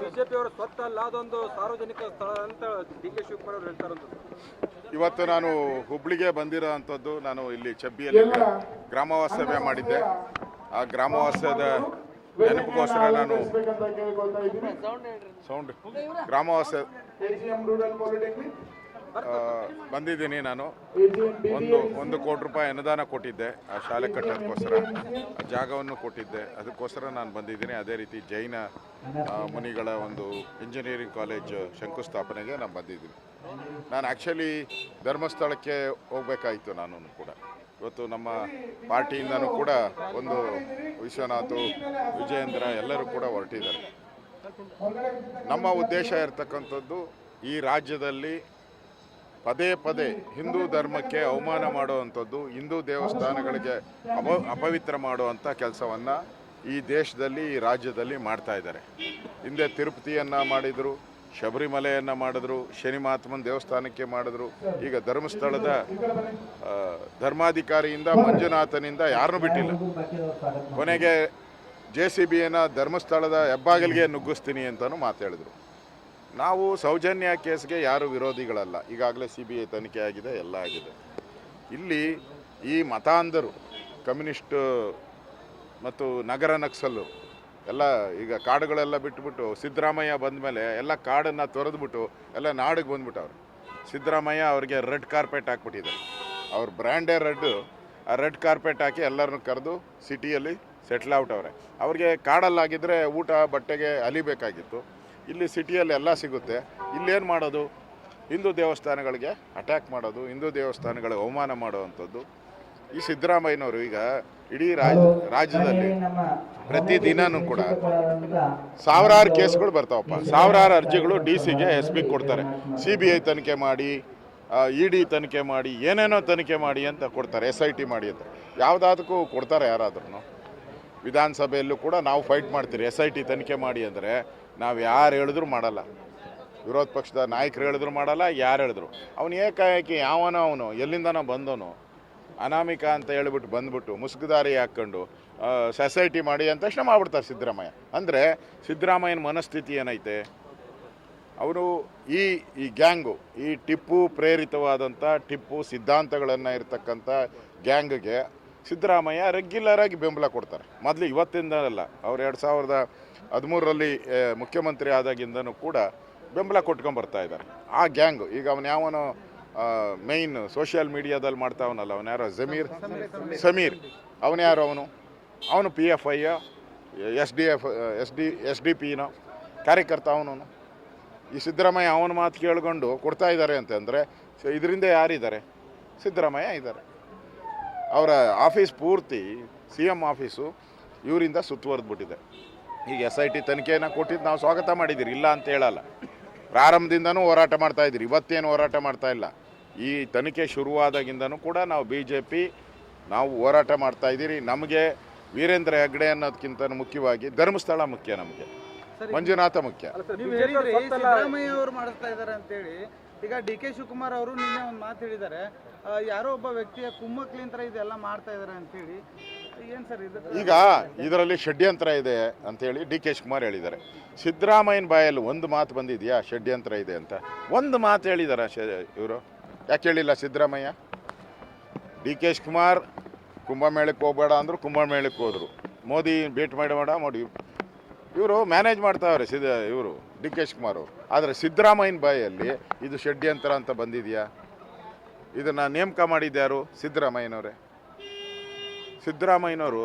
BJP ಅವರ ಸ್ವತ್ತ ಅಲ್ಲ ಅದೊಂದು ಸಾರ್ವಜನಿಕ ಸ್ಥಳ ಅಂತ ಡಿ ಕೆ ಶಿವಕುಮಾರ್ ಅವರು ಹೇಳ್ತಾರಂತ ಇವತ್ತು ನಾನು ಹುಬ್ಳಿಗೆ ಬಂದಿರೋ ಅಂಥದ್ದು ನಾನು ಇಲ್ಲಿ ಚಬ್ಬಿಯಲ್ಲಿ ಗ್ರಾಮವಾಸ್ತವ್ಯ ಮಾಡಿದ್ದೆ. ಆ ಗ್ರಾಮವಾಸ್ತವ್ಯದ ನೆನಪಿಗೋಸ್ಕರ ನಾನು ಸೌಂಡ್ ಗ್ರಾಮವಾಸ ಬಂದಿದ್ದೀನಿ ನಾನು. ಒಂದು ಒಂದು ಕೋಟಿ ರೂಪಾಯಿ ಅನುದಾನ ಕೊಟ್ಟಿದ್ದೆ ಆ ಶಾಲೆ ಕಟ್ಟೋದಕ್ಕೋಸ್ಕರ. ಜಾಗವನ್ನು ಕೊಟ್ಟಿದ್ದೆ. ಅದಕ್ಕೋಸ್ಕರ ನಾನು ಬಂದಿದ್ದೀನಿ. ಅದೇ ರೀತಿ ಜೈನ ಮುನಿಗಳ ಒಂದು ಇಂಜಿನಿಯರಿಂಗ್ ಕಾಲೇಜ್ ಶಂಕುಸ್ಥಾಪನೆಗೆ ನಾನು ಬಂದಿದ್ದೀನಿ. ನಾನು ಆ್ಯಕ್ಚುಲಿ ಧರ್ಮಸ್ಥಳಕ್ಕೆ ಹೋಗ್ಬೇಕಾಯಿತು ನಾನು ಕೂಡ. ಇವತ್ತು ನಮ್ಮ ಪಾರ್ಟಿಯಿಂದನೂ ಕೂಡ ಒಂದು ವಿಶ್ವನಾಥ್, ವಿಜಯೇಂದ್ರ ಎಲ್ಲರೂ ಕೂಡ ಹೊರಟಿದ್ದಾರೆ. ನಮ್ಮ ಉದ್ದೇಶ ಇರತಕ್ಕಂಥದ್ದು ಈ ರಾಜ್ಯದಲ್ಲಿ ಪದೇ ಪದೇ ಹಿಂದೂ ಧರ್ಮಕ್ಕೆ ಅವಮಾನ ಮಾಡುವಂಥದ್ದು, ಹಿಂದೂ ದೇವಸ್ಥಾನಗಳಿಗೆ ಅಪ, ಅಪವಿತ್ರ ಮಾಡುವಂಥ ಕೆಲಸವನ್ನು ಈ ದೇಶದಲ್ಲಿ, ಈ ರಾಜ್ಯದಲ್ಲಿ ಮಾಡ್ತಾ ಇದ್ದಾರೆ. ಹಿಂದೆ ತಿರುಪತಿಯನ್ನು ಮಾಡಿದರು, ಶಬರಿಮಲೆಯನ್ನು ಮಾಡಿದ್ರು, ಶನಿ ಮಹಾತ್ಮನ ದೇವಸ್ಥಾನಕ್ಕೆ ಮಾಡಿದ್ರು. ಈಗ ಧರ್ಮಸ್ಥಳದ ಧರ್ಮಾಧಿಕಾರಿಯಿಂದ, ಮಂಜುನಾಥನಿಂದ ಯಾರನ್ನೂ ಬಿಟ್ಟಿಲ್ಲ. ಕೊನೆಗೆ ಜೆ ಸಿ ಬಿಯನ್ನು ಧರ್ಮಸ್ಥಳದ ಹೆಬ್ಬಾಗಿಲಿಗೆ ನುಗ್ಗಿಸ್ತೀನಿ ಅಂತಲೂ ಮಾತಾಡಿದ್ರು ನಾವು ಸೌಜನ್ಯ ಕೇಸ್ಗೆ ಯಾರು ವಿರೋಧಿಗಳಲ್ಲ. ಈಗಾಗಲೇ ಸಿ ಬಿ ಐ ತನಿಖೆ ಆಗಿದೆ, ಎಲ್ಲ ಆಗಿದೆ. ಇಲ್ಲಿ ಈ ಮತಾಂಧರು, ಕಮ್ಯುನಿಸ್ಟ್ ಮತ್ತು ನಗರ ನಕ್ಸಲ್ಲು ಎಲ್ಲ ಈಗ ಕಾಡುಗಳೆಲ್ಲ ಬಿಟ್ಬಿಟ್ಟು, ಸಿದ್ದರಾಮಯ್ಯ ಬಂದಮೇಲೆ ಎಲ್ಲ ಕಾಡನ್ನು ತೊರೆದ್ಬಿಟ್ಟು, ಎಲ್ಲ ನಾಡಿಗೆ ಬಂದ್ಬಿಟ್ಟವ್ರು ಸಿದ್ದರಾಮಯ್ಯ ಅವರಿಗೆ ರೆಡ್ ಕಾರ್ಪೆಟ್ ಹಾಕ್ಬಿಟ್ಟಿದ್ದಾರೆ. ಅವ್ರ ಬ್ರ್ಯಾಂಡೇ ರೆಡ್ಡು, ಆ ರೆಡ್ ಕಾರ್ಪೆಟ್ ಹಾಕಿ ಎಲ್ಲರನ್ನು ಕರೆದು ಸಿಟಿಯಲ್ಲಿ ಸೆಟ್ಲ್ ಔಟ್ ಅವ್ರೆ. ಅವ್ರಿಗೆ ಕಾಡಲ್ಲಾಗಿದ್ದರೆ ಊಟ, ಬಟ್ಟೆಗೆ ಅಲಿಬೇಕಾಗಿತ್ತು. ಇಲ್ಲಿ ಸಿಟಿಯಲ್ಲಿ ಎಲ್ಲ ಸಿಗುತ್ತೆ. ಇಲ್ಲೇನು ಮಾಡೋದು? ಹಿಂದೂ ದೇವಸ್ಥಾನಗಳಿಗೆ ಅಟ್ಯಾಕ್ ಮಾಡೋದು ಹಿಂದೂ ದೇವಸ್ಥಾನಗಳಿಗೆ ಅವಮಾನ ಮಾಡುವಂಥದ್ದು. ಈ ಸಿದ್ದರಾಮಯ್ಯನವರು ಈಗ ಇಡೀ ರಾಜ ರಾಜ್ಯದಲ್ಲಿ ಪ್ರತಿದಿನನೂ ಕೂಡ ಸಾವಿರಾರು ಕೇಸ್ಗಳು ಬರ್ತಾವಪ್ಪ. ಸಾವಿರಾರು ಅರ್ಜಿಗಳು ಡಿ ಸಿಗೆ ಎಸ್ ಬಿ ಕೊಡ್ತಾರೆ. ಸಿ ಬಿ ಐ ತನಿಖೆ ಮಾಡಿ ಇ ಡಿ ತನಿಖೆ ಮಾಡಿ ಏನೇನೋ ತನಿಖೆ ಮಾಡಿ ಅಂತ ಕೊಡ್ತಾರೆ ಎಸ್ ಐ ಟಿ ಮಾಡಿ ಅಂತ. ಯಾವುದಾದಕ್ಕೂ ಕೊಡ್ತಾರೆ ಯಾರಾದ್ರೂ ವಿಧಾನಸಭೆಯಲ್ಲೂ ಕೂಡ ನಾವು ಫೈಟ್ ಮಾಡ್ತೀರಿ ಎಸ್ ಐ ಟಿ ತನಿಖೆ ಮಾಡಿ ಅಂದರೆ ನಾವು ಯಾರು ಹೇಳಿದ್ರು ಮಾಡಲ್ಲ. ವಿರೋಧ ಪಕ್ಷದ ನಾಯಕರು ಹೇಳಿದ್ರು ಮಾಡಲ್ಲ, ಯಾರು ಹೇಳಿದ್ರು. ಅವನು ಏಕಾಏಕಿ ಯಾವನೋ ಅವನು, ಎಲ್ಲಿಂದನೋ ಬಂದವನು. ಅನಾಮಿಕ ಅಂತ ಹೇಳಿಬಿಟ್ಟು ಬಂದ್ಬಿಟ್ಟು ಮುಸುಗುದಾರಿ ಹಾಕ್ಕೊಂಡು ಸೊಸೈಟಿ ಮಾಡಿ ಅಂತ ತಕ್ಷಣ ಮಾಡ್ಬಿಡ್ತಾರೆ ಸಿದ್ದರಾಮಯ್ಯ. ಅಂದರೆ ಸಿದ್ದರಾಮಯ್ಯನ ಮನಸ್ಥಿತಿ ಏನೈತೆ? ಅವರು ಈ ಈ ಗ್ಯಾಂಗು, ಈ ಟಿಪ್ಪು ಪ್ರೇರಿತವಾದಂಥ ಟಿಪ್ಪು ಸಿದ್ಧಾಂತಗಳನ್ನು ಇರತಕ್ಕಂಥ ಗ್ಯಾಂಗ್ಗೆ ಸಿದ್ದರಾಮಯ್ಯ ರೆಗ್ಯುಲರ್ ಆಗಿ ಬೆಂಬಲ ಕೊಡ್ತಾರೆ. ಮೊದಲು ಇವತ್ತಿಂದ ಅಲ್ಲ ಅವ್ರು ಎರಡು ಸಾವಿರದ ಹದಿಮೂರರಲ್ಲಿ ಮುಖ್ಯಮಂತ್ರಿ ಆದಾಗಿಂದನೂ ಕೂಡ ಬೆಂಬಲ ಕೊಟ್ಕೊಂಡು ಬರ್ತಾ ಇದ್ದಾರೆ. ಆ ಗ್ಯಾಂಗು ಈಗ ಅವನು ಯಾವನೋ ಮೈನ್ ಸೋಷಿಯಲ್ ಮೀಡಿಯಾದಲ್ಲಿ ಮಾಡ್ತಾವನಲ್ಲ, ಅವನು ಯಾರೋ, ಜಮೀರ್? ಸಮೀರ್. ಅವನು ಯಾರು ಅವನು? ಅವನು P F I S D F S D S D ಪಿನೋ ಕಾರ್ಯಕರ್ತ ಅವನು ಈ ಸಿದ್ದರಾಮಯ್ಯ ಅವನ ಮಾತು ಕೇಳ್ಕೊಂಡು ಕೊಡ್ತಾ ಇದ್ದಾರೆ ಅಂತಂದರೆ ಇದರಿಂದ ಯಾರಿದ್ದಾರೆ? ಸಿದ್ದರಾಮಯ್ಯ ಇದ್ದಾರೆ. ಅವರ ಆಫೀಸ್ ಪೂರ್ತಿ ಸಿ ಎಂ ಆಫೀಸು ಇವರಿಂದ ಸುತ್ತುವರೆದ್ಬಿಟ್ಟಿದೆ ಈಗ ಎಸ್ ಐ ಟಿ ತನಿಖೆಯನ್ನು ಕೊಟ್ಟಿದ್ದು ನಾವು ಸ್ವಾಗತ ಮಾಡಿದ್ದೀರಿ ಇಲ್ಲ ಅಂತ ಹೇಳಲ್ಲ. ಪ್ರಾರಂಭದಿಂದನೂ ಹೋರಾಟ ಮಾಡ್ತಾ ಇದ್ದೀರಿ. ಇವತ್ತೇನು ಹೋರಾಟ ಮಾಡ್ತಾ ಇಲ್ಲ. ಈ ತನಿಖೆ ಶುರುವಾದಾಗಿಂದನೂ ಕೂಡ ನಾವು ಬಿ ಜೆ ಪಿ ನಾವು ಹೋರಾಟ ಮಾಡ್ತಾ ಇದ್ದೀರಿ. ನಮಗೆ ವೀರೇಂದ್ರ ಹೆಗ್ಡೆ ಅನ್ನೋದಕ್ಕಿಂತ ಮುಖ್ಯವಾಗಿ ಧರ್ಮಸ್ಥಳ ಮುಖ್ಯ ನಮಗೆ. ಮಂಜುನಾಥ ಮುಖ್ಯ. ನೀವು ಹೇಳಿದ್ರಿ ಸಿದ್ದರಾಮಯ್ಯ ಅವರು ಮಾಡಿಸ್ತಾ ಇದ್ದಾರೆ ಅಂತೇಳಿ. ಈಗ ಡಿ ಕೆ ಶಿವಕುಮಾರ್ ಅವರು ನಿನ್ನೆ ಒಂದು ಮಾತು ಹೇಳಿದ್ದಾರೆ. ಯಾರೋ ಒಬ್ಬ ವ್ಯಕ್ತಿಯ ಕುಮ್ಮಕ್ಲಿಂತ್ರ ಇದೆಲ್ಲ ಮಾಡ್ತಾ ಇದ್ದಾರೆ ಅಂತೇಳಿ. ಏನ್ ಸರ್ ಇದು? ಈಗ ಇದರಲ್ಲಿ ಷಡ್ಯಂತ್ರ ಇದೆ ಅಂತೇಳಿ ಡಿ ಕೆ ಶಿವಕುಮಾರ್ ಹೇಳಿದ್ದಾರೆ. ಸಿದ್ದರಾಮಯ್ಯನ ಬಾಯಲ್ಲಿ ಒಂದು ಮಾತು ಬಂದಿದೆಯಾ? ಷಡ್ಯಂತ್ರ ಇದೆ ಅಂತ. ಒಂದು ಮಾತು ಹೇಳಿದಾರ ಇವರು? ಯಾಕೆ ಹೇಳಿಲ್ಲ ಸಿದ್ದರಾಮಯ್ಯ? ಡಿ ಕೆ ಶಿವಕುಮಾರ್ ಕುಂಭಮೇಳಕ್ಕೆ ಹೋಗಬೇಡ ಅಂದರು ಕುಂಭಮೇಳಕ್ಕೆ ಹೋದರು. ಮೋದಿ ಭೇಟಿ ಮಾಡಿ ಮಾಡ ಮೋದಿ. ಇವರು ಮ್ಯಾನೇಜ್ ಮಾಡ್ತಾವ್ರೆ ಸಿದ್ದ, ಇವರು ಡಿ ಕೆ ಶಿವಕುಮಾರ್ ಅವರು. ಆದರೆ ಸಿದ್ದರಾಮಯ್ಯನ ಬಾಯಲ್ಲಿ ಇದು ಷಡ್ಯಂತ್ರ ಅಂತ ಬಂದಿದೆಯಾ? ಇದನ್ನು ನೇಮಕ ಮಾಡಿದ್ಯಾರು ಸಿದ್ದರಾಮಯ್ಯನವರೇ. ಸಿದ್ದರಾಮಯ್ಯನವರು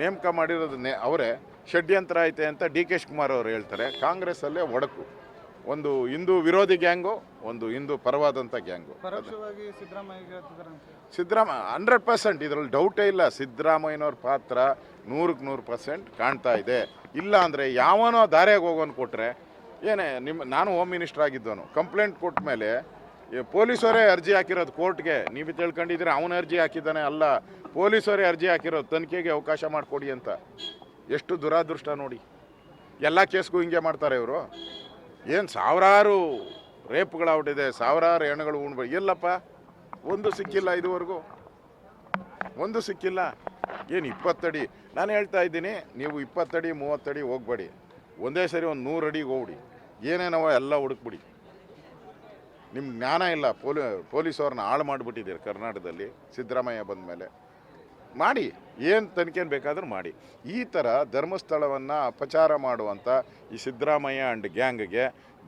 ನೇಮಕ ಮಾಡಿರೋದು ನೇ ಅವರೇ ಷಡ್ಯಂತ್ರ ಐತೆ ಅಂತ ಡಿ ಕೆ ಶಿವಕುಮಾರ್ ಅವರು ಹೇಳ್ತಾರೆ. ಕಾಂಗ್ರೆಸ್ಸಲ್ಲೇ ಒಡಕು. ಒಂದು ಹಿಂದೂ ವಿರೋಧಿ ಗ್ಯಾಂಗು ಒಂದು Hindu ಪರವಾದಂಥ gang. Siddaramaiah Siddarama hundred percent ಇದರಲ್ಲಿ ಡೌಟೇ ಇಲ್ಲ. ಸಿದ್ದರಾಮಯ್ಯನವ್ರ ಪಾತ್ರ ನೂರಕ್ಕೆ ನೂರು ಪರ್ಸೆಂಟ್ ಕಾಣ್ತಾ ಇದೆ. ಇಲ್ಲ ಅಂದರೆ ಯಾವನೋ ದಾರಿಯಾಗಿ ಹೋಗೋನು ಕೊಟ್ಟರೆ ಏನೇ ನಿಮ್ಮ ನಾನು ಹೋಮ್ ಮಿನಿಸ್ಟರ್ ಆಗಿದ್ದವನು ಕಂಪ್ಲೇಂಟ್ ಕೊಟ್ಟ ಮೇಲೆ ಪೊಲೀಸರೇ ಅರ್ಜಿ ಹಾಕಿರೋದು ಕೋರ್ಟ್ಗೆ. ನೀವು ತಿಳ್ಕೊಂಡಿದ್ರೆ ಅವನ ಅರ್ಜಿ ಹಾಕಿದ್ದಾನೆ, ಅಲ್ಲ. ಪೊಲೀಸರೇ ಅರ್ಜಿ ಹಾಕಿರೋದು, ತನಿಖೆಗೆ ಅವಕಾಶ ಮಾಡಿಕೊಡಿ ಅಂತ. ಎಷ್ಟು ದುರಾದೃಷ್ಟ ನೋಡಿ. ಎಲ್ಲ ಕೇಸ್ಗೂ ಹಿಂಗೆ ಮಾಡ್ತಾರೆ ಇವರು. ಏನು ಸಾವಿರಾರು ರೇಪ್ಗಳಾಗ್ಬಿಟ್ಟಿದೆ ಸಾವಿರಾರು ಹೆಣ್ಣುಗಳು ಉಣ್ಬೇಕು ಎಲ್ಲಪ್ಪ ಒಂದು ಸಿಕ್ಕಿಲ್ಲ ಇದುವರೆಗೂ. ಒಂದು ಸಿಕ್ಕಿಲ್ಲ. ಏನು ಇಪ್ಪತ್ತಡಿ? ನಾನು ಹೇಳ್ತಾ ಇದ್ದೀನಿ, ನೀವು ಇಪ್ಪತ್ತಡಿ, ಮೂವತ್ತಡಿ ಹೋಗ್ಬೇಡಿ. ಒಂದೇ ಸರಿ ಒಂದು ನೂರು ಅಡಿಗೆ ಹೋಗ್ಬಿಡಿ. ಏನೇನವ ಎಲ್ಲ ಹುಡುಕ್ಬಿಡಿ. ನಿಮ್ಮ ಜ್ಞಾನ ಇಲ್ಲ ಪೊಲೀ ಪೊಲೀಸವ್ರನ್ನ ಹಾಳು ಮಾಡಿಬಿಟ್ಟಿದ್ದೀರಿ ಕರ್ನಾಟಕದಲ್ಲಿ ಸಿದ್ದರಾಮಯ್ಯ ಬಂದ ಮೇಲೆ ಮಾಡಿ ಏನು ತನಿಖೆ ಬೇಕಾದರೂ ಮಾಡಿ. ಈ ಥರ ಧರ್ಮಸ್ಥಳವನ್ನು ಅಪಚಾರ ಮಾಡುವಂಥ ಈ ಸಿದ್ದರಾಮಯ್ಯ ಆ್ಯಂಡ್ ಗ್ಯಾಂಗ್ಗೆ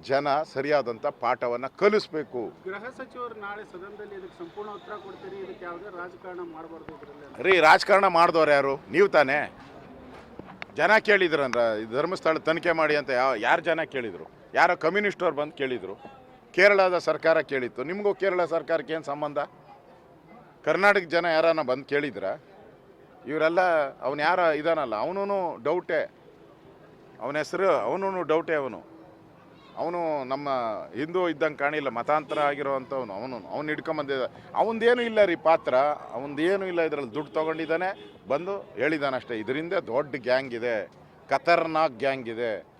ಜನ ಸರಿಯಾದಂಥ ಪಾಠವನ್ನು ಕಲಿಸ್ಬೇಕು. ಗೃಹ ಸಚಿವರು ನಾಳೆ ಸದನದಲ್ಲಿ ಇದಕ್ಕೆ ಸಂಪೂರ್ಣ ಉತ್ತರ ಕೊಡ್ತೀರಿ ಇದಕ್ಕೆ ಯಾವುದೇ ರಾಜಕಾರಣ ಮಾಡಬಾರ್ದು ಇದರಲ್ಲಿ ರೀ ರಾಜಕಾರಣ ಮಾಡಿದವ್ರು ಯಾರು? ನೀವು ತಾನೇ? ಜನ ಕೇಳಿದ್ರಂದ್ರ ಈ ಧರ್ಮಸ್ಥಳ ತನಿಖೆ ಮಾಡಿ ಅಂತ ಯಾವ ಯಾರು ಜನ ಕೇಳಿದರು? ಯಾರೋ ಕಮ್ಯುನಿಸ್ಟವ್ರು ಬಂದು ಕೇಳಿದರು? ಕೇರಳದ ಸರ್ಕಾರ ಕೇಳಿತ್ತು. ನಿಮಗೂ ಕೇರಳ ಸರ್ಕಾರಕ್ಕೆ ಏನು ಸಂಬಂಧ? ಕರ್ನಾಟಕ ಜನ ಯಾರನ್ನ ಬಂದು ಕೇಳಿದ್ರ? ಇವರೆಲ್ಲ ಅವನು ಯಾರ ಇದಾನಲ್ಲ ಅವನೂ ಡೌಟೇ. ಅವನ ಹೆಸರು ಅವನೂ ಡೌಟೇ ಅವನು. ಅವನು ನಮ್ಮ ಹಿಂದೂ ಇದ್ದಂಗೆ ಕಾಣಿಲ್ಲ, ಮತಾಂತರ ಆಗಿರೋವಂಥವನು ಅವನು. ಅವ್ನು ಹಿಡ್ಕೊಂಬಂದಿದ್ದ ಅವನದೇನು ಇಲ್ಲ ರೀ ಪಾತ್ರ. ಅವನದೇನು ಇಲ್ಲ ಇದರಲ್ಲಿ. ದುಡ್ಡು ತೊಗೊಂಡಿದ್ದಾನೆ, ಬಂದು ಹೇಳಿದಾನೆ ಅಷ್ಟೇ ಇದರಿಂದ ದೊಡ್ಡ ಗ್ಯಾಂಗ್ ಇದೆ. ಖತರ್ನಾಕ್ ಗ್ಯಾಂಗ್ ಇದೆ.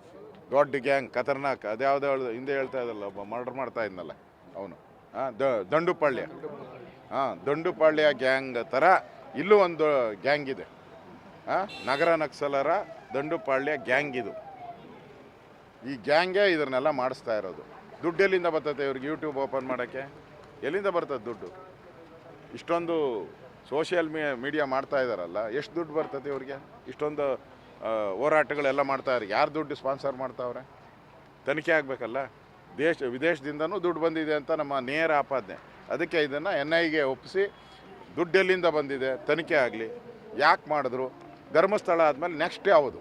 ದೊಡ್ಡ ಗ್ಯಾಂಗ್, ಖತರ್ನಾಕ್ ಅದ್ಯಾವುದೋ ಹಿಂದೆ ಹೇಳ್ತಾ ಇದ್ದಲ್ಲ ಒಬ್ಬ ಮರ್ಡರ್ ಮಾಡ್ತಾ ಇದ್ನಲ್ಲ ಅವನು. ಹಾಂ ದಂಡುಪಾಳ್ಯ. ಹಾಂ ದಂಡುಪಾಳ್ಯ ಗ್ಯಾಂಗ್ ಥರ ಇಲ್ಲೂ ಒಂದು ಗ್ಯಾಂಗ್ ಇದೆ. ಹಾಂ ನಗರ ನಕ್ಸಲರ ದಂಡುಪಾಳ್ಯ ಗ್ಯಾಂಗ್ ಇದು. ಈ ಗ್ಯಾಂಗೇ ಇದನ್ನೆಲ್ಲ ಮಾಡಿಸ್ತಾ ಇರೋದು. ದುಡ್ಡು ಎಲ್ಲಿಂದ ಬರ್ತದೆ ಇವ್ರಿಗೆ ಯೂಟ್ಯೂಬ್ ಓಪನ್ ಮಾಡೋಕ್ಕೆ? ಎಲ್ಲಿಂದ ಬರ್ತದೆ ದುಡ್ಡು? ಇಷ್ಟೊಂದು ಸೋಷಿಯಲ್ ಮೀ, ಮೀಡಿಯಾ ಮಾಡ್ತಾ ಇದ್ದಾರಲ್ಲ ಎಷ್ಟು ದುಡ್ಡು ಬರ್ತದೆ ಇವ್ರಿಗೆ? ಇಷ್ಟೊಂದು ಹೋರಾಟಗಳೆಲ್ಲ ಮಾಡ್ತಾ ಇದ್ದಾರೆ ಯಾರು ದುಡ್ಡು ಸ್ಪಾನ್ಸರ್ ಮಾಡ್ತಾವ್ರೆ? ತನಿಖೆ ಆಗಬೇಕಲ್ಲ? ದೇಶ ವಿದೇಶದಿಂದನೂ ದುಡ್ಡು ಬಂದಿದೆ ಅಂತ ನಮ್ಮ ನೇರ ಆಪಾದನೆ. ಅದಕ್ಕೆ ಇದನ್ನು ಎನ್ ಐಗೆ ಒಪ್ಪಿಸಿ ದುಡ್ಡು ಎಲ್ಲಿಂದ ಬಂದಿದೆ ತನಿಖೆ ಆಗಲಿ. ಯಾಕೆ ಮಾಡಿದ್ರು? ಧರ್ಮಸ್ಥಳ ಆದಮೇಲೆ ನೆಕ್ಸ್ಟ್ ಯಾವುದು?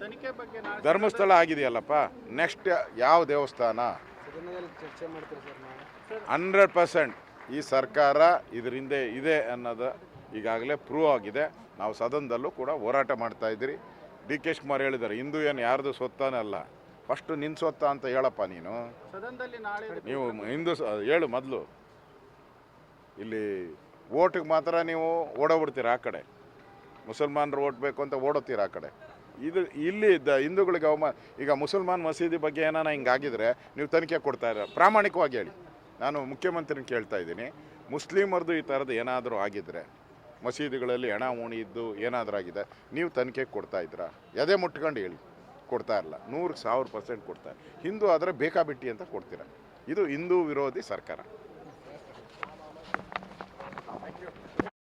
ತನಿಖೆ ಬಗ್ಗೆ ಧರ್ಮಸ್ಥಳ ಆಗಿದೆಯಲ್ಲಪ್ಪ. ನೆಕ್ಸ್ಟ್ ಯಾವ ದೇವಸ್ಥಾನ? Hundred percent. ಈ ಸರ್ಕಾರ ಇದರಿಂದ ಇದೆ ಅನ್ನೋದು ಈಗಾಗಲೇ ಪ್ರೂವ್ ಆಗಿದೆ. ನಾವು ಸದನದಲ್ಲೂ ಕೂಡ ಹೋರಾಟ ಮಾಡ್ತಾ ಇದ್ದೀರಿ. ಡಿ ಕೆ ಶಿವಕುಮಾರ್ ಹೇಳಿದ್ದಾರೆ ಹಿಂದೂ ಏನು ಯಾರ್ದು ಸ್ವತ್ತಾನೇ ಅಲ್ಲ. ಫಸ್ಟ್ ನಿನ್ನ ಸ್ವತ್ತ ಅಂತ ಹೇಳಪ್ಪ ನೀನು. ಸದನದಲ್ಲಿ ನಾಳೆ ನೀವು ಹಿಂದೂ ಸ- ಹೇಳು ಮೊದಲು. ಇಲ್ಲಿ ಓಟಿಗೆ ಮಾತ್ರ ನೀವು ಓಡೋಗ್ಬಿಡ್ತೀರ ಆ ಕಡೆ? ಮುಸಲ್ಮಾನರು ಓಟ್ ಬೇಕು ಅಂತ ಓಡೋತೀರ ಆ ಕಡೆ? ಇದು ಇಲ್ಲಿ ಇದ್ದ ಹಿಂದೂಗಳಿಗೆ ಅವಮಾನ ಈಗ ಮುಸಲ್ಮಾನ್ ಮಸೀದಿ ಬಗ್ಗೆ ಏನಾನ ಹಿಂಗಾಗಿದ್ರೆ ನೀವು ತನಿಖೆ ಕೊಡ್ತಾ ಇರೋ ಪ್ರಾಮಾಣಿಕವಾಗಿ ಹೇಳಿ. ನಾನು ಮುಖ್ಯಮಂತ್ರಿನ ಕೇಳ್ತಾ ಇದ್ದೀನಿ. ಮುಸ್ಲಿಮರದು ಈ ಥರದ್ದು ಏನಾದರೂ ಆಗಿದ್ರೆ ಮಸೀದಿಗಳಲ್ಲಿ ಹಣ ಇದ್ದು ಏನಾದರೂ ಆಗಿದೆ ನೀವು ತನಿಖೆ ಕೊಡ್ತಾ ಇದ್ರಾ ಎದೆ ಮುಟ್ಕೊಂಡು ಹೇಳಿ. ಕೊಡ್ತಾ ಇರಲ್ಲ. ನೂರು ಸಾವಿರ ಪರ್ಸೆಂಟ್ ಕೊಡ್ತಾರೆ ಹಿಂದೂ ಆದರೆ ಬೇಕಾಬಿಟ್ಟಿ ಅಂತ ಕೊಡ್ತೀರ? ಇದು ಹಿಂದೂ ವಿರೋಧಿ ಸರ್ಕಾರ.